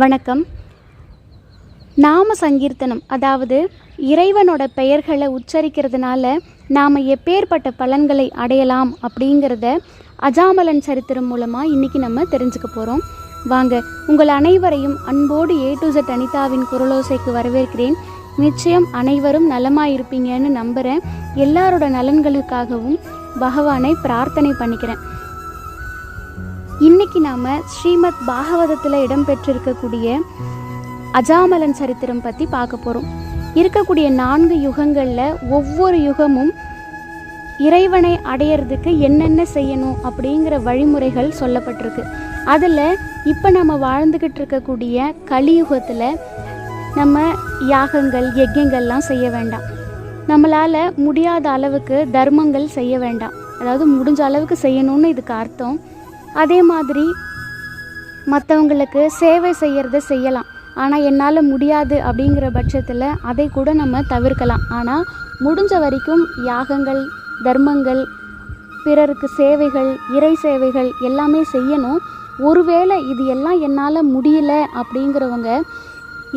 வணக்கம். நாம சங்கீர்த்தனம் அதாவது இறைவனோட பெயர்களை உச்சரிக்கிறதுனால நாம் எப்பேற்பட்ட பலன்களை அடையலாம் அப்படிங்கிறத அஜாமலன் சரித்திரம் மூலமாக இன்றைக்கி நம்ம தெரிஞ்சுக்க போகிறோம் வாங்க உங்கள் அனைவரையும் அன்போடு ஏ டு ஜெட் அனிதாவின் குரலோசைக்கு வரவேற்கிறேன். நிச்சயம் அனைவரும் நலமாக இருப்பீங்கன்னு நம்புகிறேன் எல்லாரோட நலன்களுக்காகவும் பகவானை பிரார்த்தனை பண்ணிக்கிறேன். இன்னைக்கு நாம ஸ்ரீமத் பாகவதத்தில் இடம்பெற்றிருக்கக்கூடிய அஜாமலன் சரித்திரம் பற்றி பார்க்க போகிறோம் இருக்கக்கூடிய நான்கு யுகங்களில் ஒவ்வொரு யுகமும் இறைவனை அடையிறதுக்கு என்னென்ன செய்யணும் அப்படிங்கிற வழிமுறைகள் சொல்லப்பட்டிருக்கு. அதில் இப்போ நம்ம வாழ்ந்துக்கிட்டு இருக்கக்கூடிய கலியுகத்தில் நம்ம யாகங்கள் யஜ்யங்கள்லாம் செய்ய வேண்டாம். நம்மளால் முடியாத அளவுக்கு தர்மங்கள் செய்ய வேண்டாம். அதாவது முடிஞ்ச அளவுக்கு செய்யணும்னு இதுக்கு அர்த்தம். அதே மாதிரி மற்றவங்களுக்கு சேவை செய்கிறத செய்யலாம். ஆனால் என்னால் முடியாது அப்படிங்கிற பட்சத்தில் அதை கூட நம்ம தவிர்க்கலாம். ஆனால் முடிஞ்ச வரைக்கும் யாகங்கள் தர்மங்கள் பிறருக்கு சேவைகள் இறை சேவைகள் எல்லாமே செய்யணும். ஒருவேளை இது எல்லாம் என்னால் முடியல அப்படிங்கிறவங்க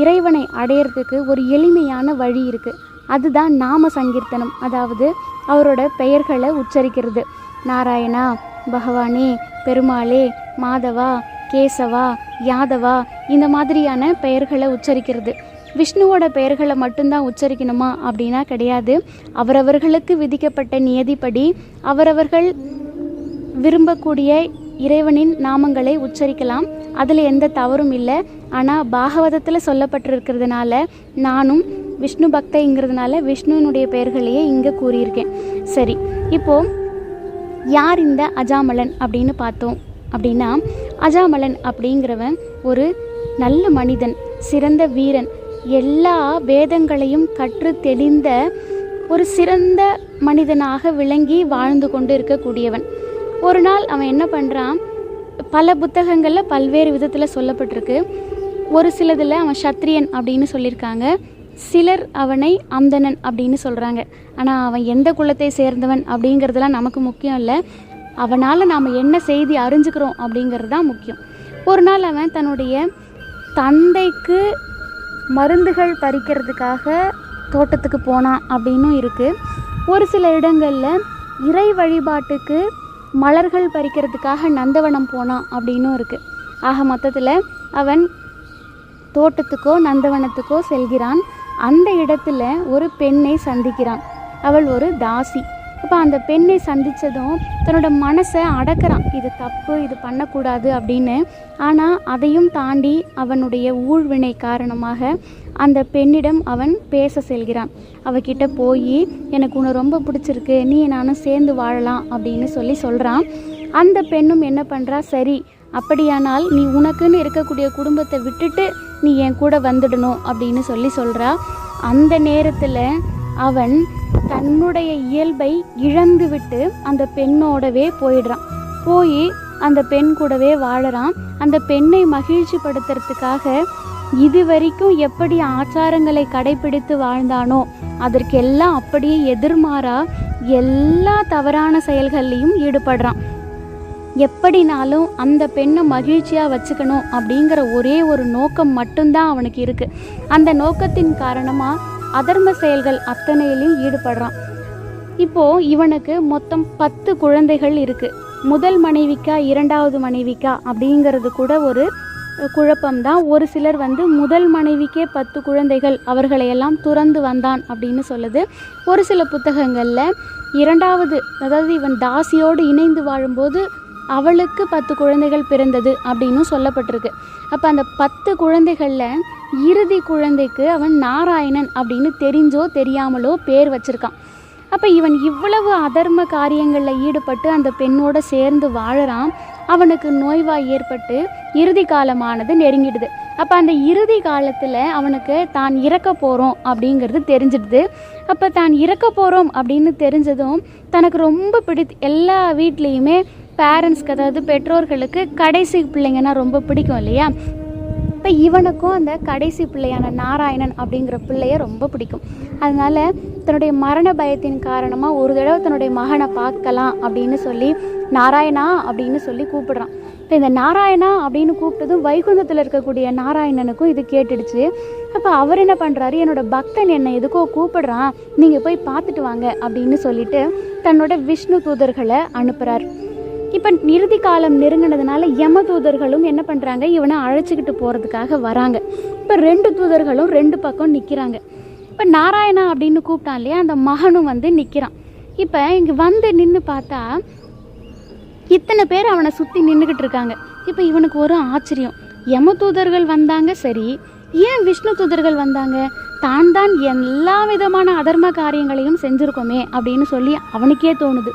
இறைவனை அடையிறதுக்கு ஒரு எளிமையான வழி இருக்குது அதுதான் நாம சங்கீர்த்தனம். அதாவது அவரோட பெயர்களை உச்சரிக்கிறது. நாராயணா பகவானே பெருமாளே மாதவா கேசவா யாதவா இந்த மாதிரியான பெயர்களை உச்சரிக்கிறது. விஷ்ணுவோட பெயர்களை மட்டும்தான் உச்சரிக்கணுமா அப்படின்னா கிடையாது. அவரவர்களுக்கு விதிக்கப்பட்ட நியதிப்படி அவரவர்கள் விரும்பக்கூடிய இறைவனின் நாமங்களை உச்சரிக்கலாம். அதில் எந்த தவறும் இல்லை. ஆனால் பாகவதத்தில் சொல்லப்பட்டிருக்கிறதுனால நானும் விஷ்ணு பக்தைங்கிறதுனால விஷ்ணுவினுடைய பெயர்களையே இங்கே கூறியிருக்கேன். சரி இப்போது யார் இந்த அஜாமலன் அப்படின்னு பார்த்தோம் அப்படின்னா அஜாமலன் அப்படிங்கிறவன் ஒரு நல்ல மனிதன் சிறந்த வீரன். எல்லா வேதங்களையும் கற்று தெளிந்த ஒரு சிறந்த மனிதனாக விளங்கி வாழ்ந்து கொண்டு இருக்கக்கூடியவன். ஒரு நாள் அவன் என்ன பண்ணுறான் பல புத்தகங்களில் பல்வேறு விதத்தில் சொல்லப்பட்டிருக்கு. ஒரு சிலதில் அவன் சத்ரியன் அப்படின்னு சொல்லியிருக்காங்க. சிலர் அவனை அந்தணன் அப்படின்னு சொல்கிறாங்க ஆனால் அவன் எந்த குலத்தை சேர்ந்தவன் அப்படிங்கிறதுலாம் நமக்கு முக்கியம் இல்லை. அவனால் நாம் என்ன செய்தி அறிஞ்சுக்கிறோம் அப்படிங்கிறது தான் முக்கியம். ஒரு நாள் அவன் தன்னுடைய தந்தைக்கு மருந்துகள் பறிக்கிறதுக்காக தோட்டத்துக்கு போனான் அப்படின்னும் இருக்குது ஒரு சில இடங்களில் இறை வழிபாட்டுக்கு மலர்கள் பறிக்கிறதுக்காக நந்தவனம் போனான் அப்படின்னும் இருக்குது ஆக மொத்தத்தில் அவன் தோட்டத்துக்கோ நந்தவனத்துக்கோ செல்கிறான். அந்த இடத்துல ஒரு பெண்ணை சந்திக்கிறான். அவள் ஒரு தாசி. அப்போ அந்த பெண்ணை சந்தித்ததும் தன்னோட மனசை அடக்கிறான். இது தப்பு இது பண்ணக்கூடாது அப்படின்னு. ஆனால் அதையும் தாண்டி அவனுடைய ஊழ்வினை காரணமாக அந்த பெண்ணிடம் அவன் பேச செல்கிறான். அவகிட்ட போய் எனக்கு உன்னை ரொம்ப பிடிச்சிருக்கு. நீ நானும் சேர்ந்து வாழலாம் அப்படின்னு சொல்லி சொல்கிறான் அந்த பெண்ணும் என்ன பண்ணுறா சரி அப்படியானால் நீ உனக்குன்னு இருக்கக்கூடிய குடும்பத்தை விட்டுட்டு நீ என் கூட வந்துடணும் அப்படின்னு சொல்லி சொல்கிறா அந்த நேரத்தில் அவன் தன்னுடைய இயல்பை இழந்துவிட்டு அந்த பெண்ணோடவே போயிடுறான். போய் அந்த பெண் கூடவே வாழறான். அந்த பெண்ணை மகிழ்ச்சிப்படுத்துறதுக்காக இது வரைக்கும் எப்படி ஆச்சாரங்களை கடைபிடித்து வாழ்ந்தானோ அதற்கெல்லாம் அப்படியே எதிர்மாறா எல்லா தவறான செயல்கள்லையும் ஈடுபடுறான். எப்படினாலும் அந்த பெண்ணை மகிழ்ச்சியாக வச்சுக்கணும் அப்படிங்கிற ஒரே ஒரு நோக்கம் மட்டும்தான் அவனுக்கு இருக்குது அந்த நோக்கத்தின் காரணமாக அதர்ம செயல்கள் அத்தனையிலையும் ஈடுபடுறான். இப்போது இவனுக்கு மொத்தம் பத்து குழந்தைகள் இருக்குது முதல் மனைவிக்கா இரண்டாவது மனைவிக்கா அப்படிங்கிறது கூட ஒரு குழப்பம்தான். ஒரு சிலர் வந்து முதல் மனைவிக்கே பத்து குழந்தைகள் அவர்களையெல்லாம் துறந்து வந்தான் அப்படின்னு சொல்லுது. ஒரு சில புத்தகங்களில் இரண்டாவது அதாவது இவன் தாசியோடு இணைந்து வாழும்போது அவளுக்கு பத்து குழந்தைகள் பிறந்தது அப்படின்னு சொல்லப்பட்டிருக்கு. அப்போ அந்த பத்து குழந்தைகளில் இறுதி குழந்தைக்கு அவன் நாராயணன் அப்படின்னு தெரிஞ்சோ தெரியாமலோ பேர் வச்சிருக்கான். அப்போ இவன் இவ்வளவு அதர்ம காரியங்களில் ஈடுபட்டு அந்த பெண்ணோட சேர்ந்து வாழறான். அவனுக்கு நோய்வாய் ஏற்பட்டு இறுதி காலமானது நெருங்கிடுது. அப்போ அந்த இறுதி காலத்தில் அவனுக்கு தான் இறக்க போகிறோம் அப்படிங்கிறது தெரிஞ்சிடுது. அப்போ தான் இறக்க போகிறோம் அப்படின்னு தெரிஞ்சதும் தனக்கு ரொம்ப பிடித்து எல்லா வீட்லேயுமே பேரண்ட்ஸ்க்கு அதாவது பெற்றோர்களுக்கு கடைசி பிள்ளைங்கன்னா ரொம்ப பிடிக்கும் இல்லையா? இப்போ இவனுக்கும் அந்த கடைசி பிள்ளையான நாராயணன் அப்படிங்கிற பிள்ளைய ரொம்ப பிடிக்கும். அதனால தன்னுடைய மரண பயத்தின் காரணமாக ஒரு தடவை தன்னுடைய மகனை பார்க்கலாம் அப்படின்னு சொல்லி நாராயணா அப்படின்னு சொல்லி கூப்பிடுறான். இப்போ இந்த நாராயணா அப்படின்னு கூப்பிட்டதும் வைகுந்தத்தில் இருக்கக்கூடிய நாராயணனுக்கும் இது கேட்டுடுச்சு. அப்போ அவர் என்ன பண்ணுறாரு என்னோட பக்தன் என்னை எதுக்கோ கூப்பிடுறான். நீங்கள் போய் பார்த்துட்டு வாங்க அப்படின்னு சொல்லிட்டு தன்னோட விஷ்ணு தூதர்களை அனுப்புகிறார் இப்போ இறுதி காலம் நெருங்கினதுனால யம தூதர்களும் என்ன பண்ணுறாங்க இவனை அழைச்சிக்கிட்டு போகிறதுக்காக வராங்க. இப்போ ரெண்டு தூதர்களும் ரெண்டு பக்கம் நிற்கிறாங்க இப்போ நாராயணா அப்படின்னு கூப்பிட்டான் இல்லையா? அந்த மகனும் வந்து நிற்கிறான் இப்போ இங்கே வந்து நின்று பார்த்தா இத்தனை பேர் அவனை சுற்றி நின்றுக்கிட்டு இருக்காங்க. இப்போ இவனுக்கு ஒரு ஆச்சரியம். யம தூதர்கள் வந்தாங்க சரி. ஏன் விஷ்ணு தூதர்கள் வந்தாங்க? தான் தான் எல்லா விதமான அதர்ம காரியங்களையும் செஞ்சுருக்கோமே அப்படின்னு சொல்லி அவனுக்கே தோணுது.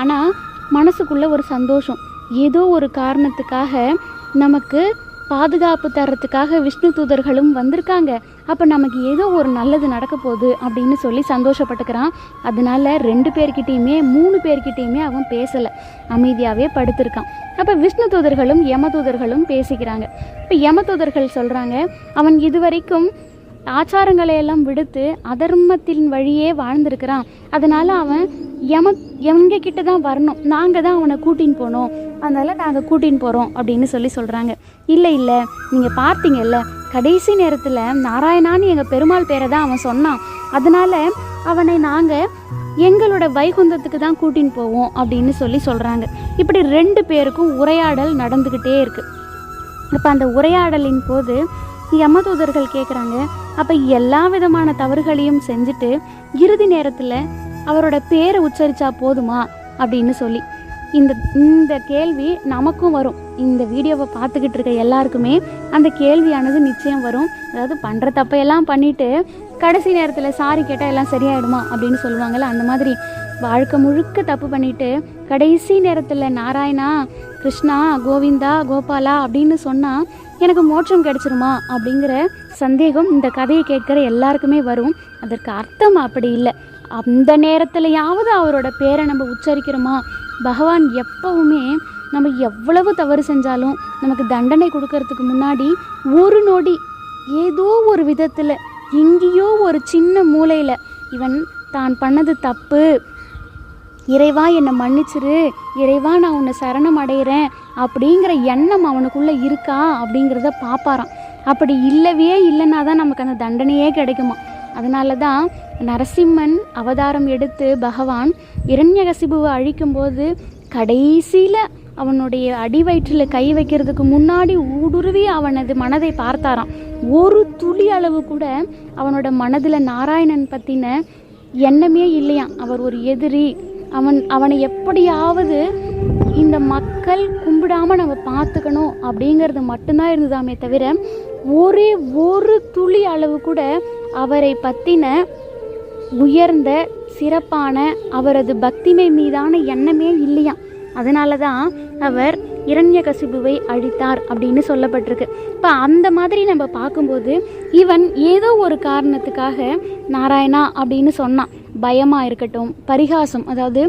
ஆனால் மனசுக்குள்ள ஒரு சந்தோஷம். ஏதோ ஒரு காரணத்துக்காக நமக்கு பாதுகாப்பு தர்றதுக்காக விஷ்ணு தூதர்களும் வந்திருக்காங்க. அப்போ நமக்கு ஏதோ ஒரு நல்லது நடக்க போகுது அப்படின்னு சொல்லி சந்தோஷப்பட்டுக்கிறான். அதனால ரெண்டு பேர்கிட்டேயுமே மூணு பேர்கிட்டேயுமே அவன் பேசலை. அமைதியாகவே படுத்திருக்கான். அப்போ விஷ்ணு தூதர்களும் யம தூதர்களும் பேசிக்கிறாங்க. இப்போ யம தூதர்கள் சொல்கிறாங்க அவன் இதுவரைக்கும் ஆச்சாரங்களை எல்லாம் விடுத்து அதர்மத்தின் வழியே வாழ்ந்திருக்கிறான். அதனால் அவன் எம எங்க கிட்ட தான் வரணும். நாங்கள் தான் அவனை கூட்டின்னு போனோம். அதனால் நாங்கள் கூட்டின்னு போகிறோம் அப்படின்னு சொல்லி சொல்கிறாங்க இல்லை இல்லை. நீங்கள் பார்த்தீங்கல்ல கடைசி நேரத்தில் நாராயணான்னு எங்கள் பெருமாள் பேரை தான் அவன் சொன்னான். அதனால் அவனை நாங்கள் எங்களோட வைகுந்தத்துக்கு தான் கூட்டின்னு போவோம் அப்படின்னு சொல்லி சொல்கிறாங்க இப்படி ரெண்டு பேருக்கும் உரையாடல் நடந்துக்கிட்டே இருக்குது அப்போ அந்த உரையாடலின் போது யமதூதர்கள் கேட்குறாங்க அப்போ எல்லா விதமான தவறுகளையும் செஞ்சுட்டு இறுதி நேரத்தில் அவரோட பேரை உச்சரித்தா போதுமா அப்படின்னு சொல்லி. இந்த இந்த கேள்வி நமக்கும் வரும். இந்த வீடியோவை பார்த்துக்கிட்டு இருக்க எல்லாருக்குமே அந்த கேள்வியானது நிச்சயம் வரும். அதாவது பண்ணுற தப்பையெல்லாம் பண்ணிவிட்டு கடைசி நேரத்தில் சாரி கேட்டால் எல்லாம் சரியாயிடுமா அப்படின்னு சொல்லுவாங்கல்ல அந்த மாதிரி வாழ்க்கை முழுக்க தப்பு பண்ணிவிட்டு கடைசி நேரத்தில் நாராயணா கிருஷ்ணா கோவிந்தா கோபாலா அப்படின்னு சொன்னால் எனக்கு மோட்சம் கிடச்சிருமா அப்படிங்கிற சந்தேகம் இந்த கதையை கேட்குற எல்லாருக்குமே வரும். அதற்கு அர்த்தம் அப்படி இல்லை. அந்த நேரத்துலையாவது அவரோட பேரை நம்ம உச்சரிக்கிறோமா? பகவான் எப்பவுமே நம்ம எவ்வளவு தவறு செஞ்சாலும் நமக்கு தண்டனை கொடுக்கறதுக்கு முன்னாடி ஒரு நொடி ஏதோ ஒரு விதத்தில் எங்கேயோ ஒரு சின்ன மூலையில் இவன் தான் பண்ணது தப்பு. இறைவா என்னை மன்னிச்சிரு. இறைவா நான் உன்னை சரணம் அடைகிறேன் அப்படிங்கிற எண்ணம் அவனுக்குள்ளே இருக்கா அப்படிங்கிறத பார்ப்பாராம் அப்படி இல்லவே இல்லைன்னா தான் நமக்கு அந்த தண்டனையே கிடைக்குமா அதனால தான் நரசிம்மன் அவதாரம் எடுத்து பகவான் இரண்யகசிபுவை அழிக்கும்போது கடைசியில் அவனுடைய அடி வயிற்றில் கை வைக்கிறதுக்கு முன்னாடி ஊடுருவி அவனது மனதை பார்த்தாராம். ஒரு துளி அளவு கூட அவனோட மனதில் நாராயணன் பற்றின எண்ணமே இல்லையாம். அவர் ஒரு எதிரி. அவன் அவனை எப்படியாவது இந்த மக்கள் கும்பிடாமல் நம்ம பார்த்துக்கணும் அப்படிங்கிறது மட்டும்தான் இருந்ததாமே தவிர ஒரே ஒரு துளி அளவு கூட அவரை பற்றின உயர்ந்த சிறப்பான அவரது பக்திமை மீதான எண்ணமே இல்லையாம் அதனால தான் அவர் இரண்யகசிபுவை அழித்தார் அப்படின்னு சொல்லப்பட்டிருக்கு. இப்போ அந்த மாதிரி நம்ம பார்க்கும்போது இவன் ஏதோ ஒரு காரணத்துக்காக நாராயணா அப்படின்னு சொன்னான். பயமாக இருக்கட்டும் பரிகாசம் அதாவது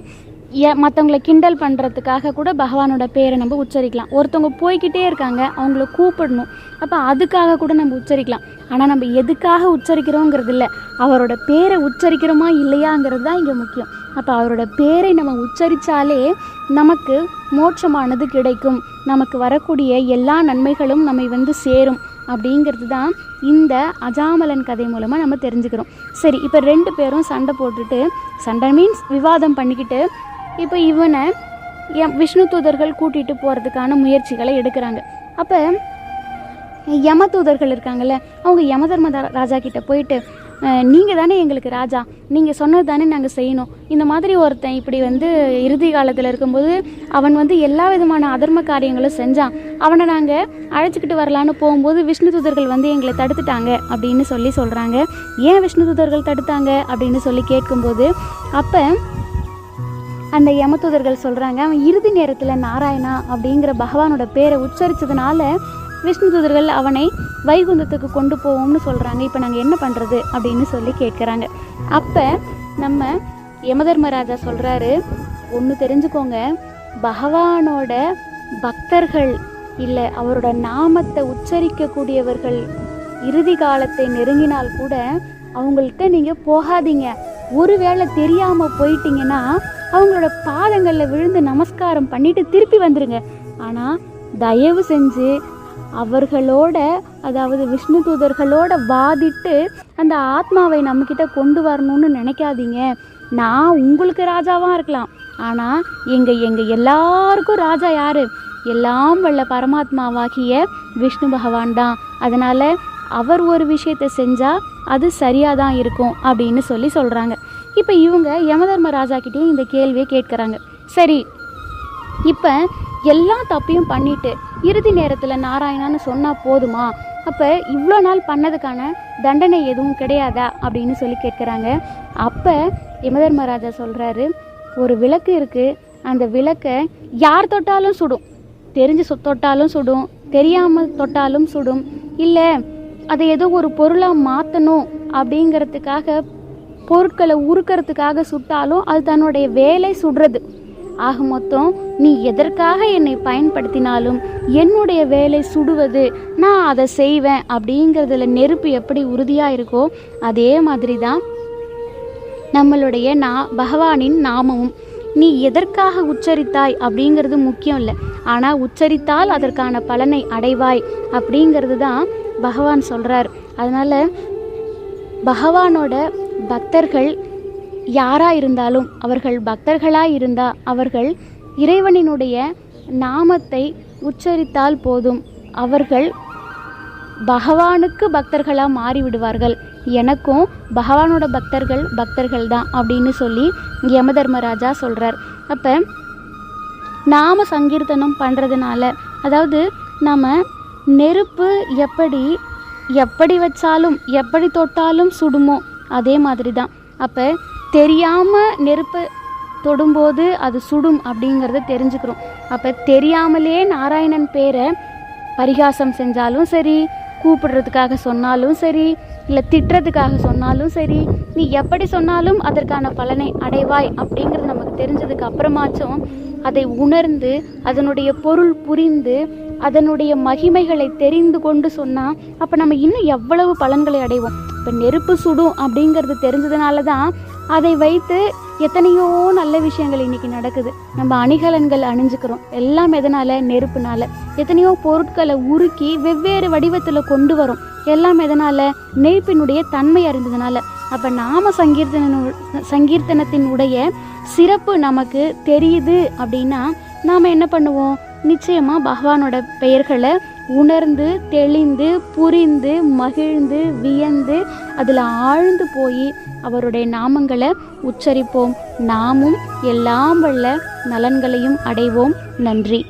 மற்றவங்களை கிண்டல் பண்ணுறதுக்காக கூட பகவானோட பேரை நம்ம உச்சரிக்கலாம். ஒருத்தவங்க போய்கிட்டே இருக்காங்க அவங்கள கூப்பிடணும். அப்போ அதுக்காக கூட நம்ம உச்சரிக்கலாம். ஆனால் நம்ம எதுக்காக உச்சரிக்கிறோங்கிறது இல்லை அவரோட பேரை உச்சரிக்கிறோமா இல்லையாங்கிறது தான் இங்கே முக்கியம். அப்போ அவரோட பேரை நம்ம உச்சரித்தாலே நமக்கு மோட்சமானது கிடைக்கும். நமக்கு வரக்கூடிய எல்லா நன்மைகளும் நம்மை வந்து சேரும். அப்படிங்கிறது தான் இந்த அஜாமலன் கதை மூலமாக நம்ம தெரிஞ்சுக்கிறோம். சரி இப்போ ரெண்டு பேரும் சண்டை போட்டுட்டு சண்டை மீன்ஸ் விவாதம் பண்ணிக்கிட்டு இப்போ இவனை எம் விஷ்ணு தூதர்கள் கூட்டிகிட்டு போகிறதுக்கான முயற்சிகளை எடுக்கிறாங்க. அப்போ யம தூதர்கள் இருக்காங்கல்ல அவங்க யம தர்ம ராஜா கிட்ட போயிட்டு நீங்கள் தானே எங்களுக்கு ராஜா நீங்கள் சொன்னது தானே நாங்கள் செய்யணும். இந்த மாதிரி ஒருத்தன் இப்படி வந்து இறுதி காலத்தில் இருக்கும்போது அவன் வந்து எல்லா விதமான அதர்ம காரியங்களும் செஞ்சான். அவனை நாங்கள் அழைச்சிக்கிட்டு வரலான்னு போகும்போது விஷ்ணு தூதர்கள் வந்து எங்களை தடுத்துட்டாங்க அப்படின்னு சொல்லி சொல்கிறாங்க ஏன் விஷ்ணு தூதர்கள் தடுத்தாங்க அப்படின்னு சொல்லி கேட்கும்போது அப்போ அந்த யமதூதர்கள் சொல்கிறாங்க அவன் இறுதி நேரத்தில் நாராயணா அப்படிங்கிற பகவானோட பேரை உச்சரித்ததுனால விஷ்ணு தூதர்கள் அவனை வைகுந்தத்துக்கு கொண்டு போவோம்னு சொல்கிறாங்க இப்போ நாங்கள் என்ன பண்ணுறது அப்படின்னு சொல்லி கேட்குறாங்க. அப்போ நம்ம யமதர்மராஜா சொல்கிறாரு ஒன்று தெரிஞ்சுக்கோங்க பகவானோட பக்தர்கள் இல்லை அவரோட நாமத்தை உச்சரிக்கக்கூடியவர்கள் இறுதி காலத்தை நெருங்கினால் கூட அவங்கள்ட்ட நீங்கள் போகாதீங்க. ஒருவேளை தெரியாமல் போயிட்டீங்கன்னா அவங்களோட பாதங்களில் விழுந்து நமஸ்காரம் பண்ணிட்டு திருப்பி வந்துருங்க. ஆனால் தயவு செஞ்சு அவர்களோட அதாவது விஷ்ணு தூதர்களோட வாதிட்டு அந்த ஆத்மாவை நம்மக்கிட்ட கொண்டு வரணும்னு நினைக்காதீங்க. நான் உங்களுக்கு ராஜாவாக இருக்கலாம். ஆனால் எங்கள் எங்கள் எல்லாருக்கும் ராஜா யார்? எல்லாம் வல்ல பரமாத்மாவாகிய விஷ்ணு பகவான் தான். அதனால் அவர் ஒரு விஷயத்தை செஞ்சால் அது சரியாக தான் இருக்கும் அப்படின்னு சொல்லி சொல்கிறாங்க இப்போ இவங்க யமதர்ம ராஜாக்கிட்டேயும் இந்த கேள்வியை கேட்குறாங்க. சரி இப்போ எல்லா தப்பையும் பண்ணிட்டு இறுதி நேரத்தில் நாராயணான்னு சொன்னால் போதுமா? அப்போ இவ்வளோ நாள் பண்ணதுக்கான தண்டனை எதுவும் கிடையாதா? அப்படின்னு சொல்லி கேட்குறாங்க. அப்போ யமதர்மராஜா சொல்கிறாரு ஒரு விளக்கு இருக்குது அந்த விளக்கை யார் தொட்டாலும் சுடும். தெரிஞ்சு சொ- தொட்டாலும் சுடும். தெரியாமல் தொட்டாலும் சுடும். இல்லை அதை ஏதோ ஒரு பொருளாக மாற்றணும் அப்படிங்கிறதுக்காக பொருட்களை உருக்கிறதுக்காக சுட்டாலும் அது தன்னுடைய வேலை சுடுறது. ஆக மொத்தம் நீ எதற்காக என்னை பயன்படுத்தினாலும் என்னுடைய வேலை சுடுவது நான் அதை செய்வேன் அப்படிங்கிறதுல நெருப்பு எப்படி உறுதியாக இருக்கோ அதே மாதிரி தான் நம்மளுடைய நா பகவானின் நாமமும். நீ எதற்காக உச்சரித்தாய் அப்படிங்கிறது முக்கியம் இல்லை. ஆனால் உச்சரித்தால் அதற்கான பலனை அடைவாய் அப்படிங்கிறது தான் பகவான் சொல்கிறார் அதனால் பகவானோட பக்தர்கள் யாராக இருந்தாலும் அவர்கள் பக்தர்களாக இருந்தால் அவர்கள் இறைவனினுடைய நாமத்தை உச்சரித்தால் போதும். அவர்கள் பகவானுக்கு பக்தர்களாக மாறிவிடுவார்கள். எனக்கும் பகவானோட பக்தர்கள் பக்தர்கள் தான் அப்படின்னு சொல்லி யமதர்மராஜா சொல்கிறார் அப்போ நாம சங்கீர்த்தனம் பண்ணுறதுனால அதாவது நம்ம நெருப்பு எப்படி எப்படி வச்சாலும் எப்படி தொட்டாலும் சுடுமோ அதே மாதிரி தான் அப்போ தெரியாமல் நெருப்பு தொடும்போது அது சுடும் அப்படிங்கிறத தெரிஞ்சுக்கிறோம். அப்போ தெரியாமலே நாராயணன் பேரை பரிகாசம் செஞ்சாலும் சரி கூப்பிடுறதுக்காக சொன்னாலும் சரி இல்லை திட்டுறதுக்காக சொன்னாலும் சரி நீ எப்படி சொன்னாலும் அதற்கான பலனை அடைவாய் அப்படிங்கிறது நமக்கு தெரிஞ்சதுக்கு அப்புறமாச்சும் அதை உணர்ந்து அதனுடைய பொருள் புரிந்து அதனுடைய மகிமைகளை தெரிந்து கொண்டு சொன்னால் அப்போ நம்ம இன்னும் எவ்வளவு பலன்களை அடைவோம்? இப்போ நெருப்பு சுடும் அப்படிங்கிறது தெரிஞ்சதுனால தான் அதை வைத்து எத்தனையோ நல்ல விஷயங்கள் இன்னைக்கு நடக்குது. நம்ம அணிகலன்கள் அணிஞ்சுக்கிறோம். எல்லாம் எதனால? நெருப்புனால. எத்தனையோ பொருட்களை உருக்கி வெவ்வேறு வடிவத்தில் கொண்டு வரும். எல்லாம் எதனால? நெருப்பினுடைய தன்மை அறிந்ததுனால. அப்போ நாம சங்கீர்த்தன சங்கீர்த்தனத்தினுடைய சிறப்பு நமக்கு தெரியுது அப்படின்னா நாம் என்ன பண்ணுவோம்? நிச்சயமாக பகவானோட பெயர்களை உணர்ந்து தெளிந்து புரிந்து மகிழ்ந்து வியந்து அதில் ஆழ்ந்து போய் அவருடைய நாமங்களை உச்சரிப்போம். நாமும் எல்லாம் வல்ல நலன்களையும் அடைவோம். நன்றி.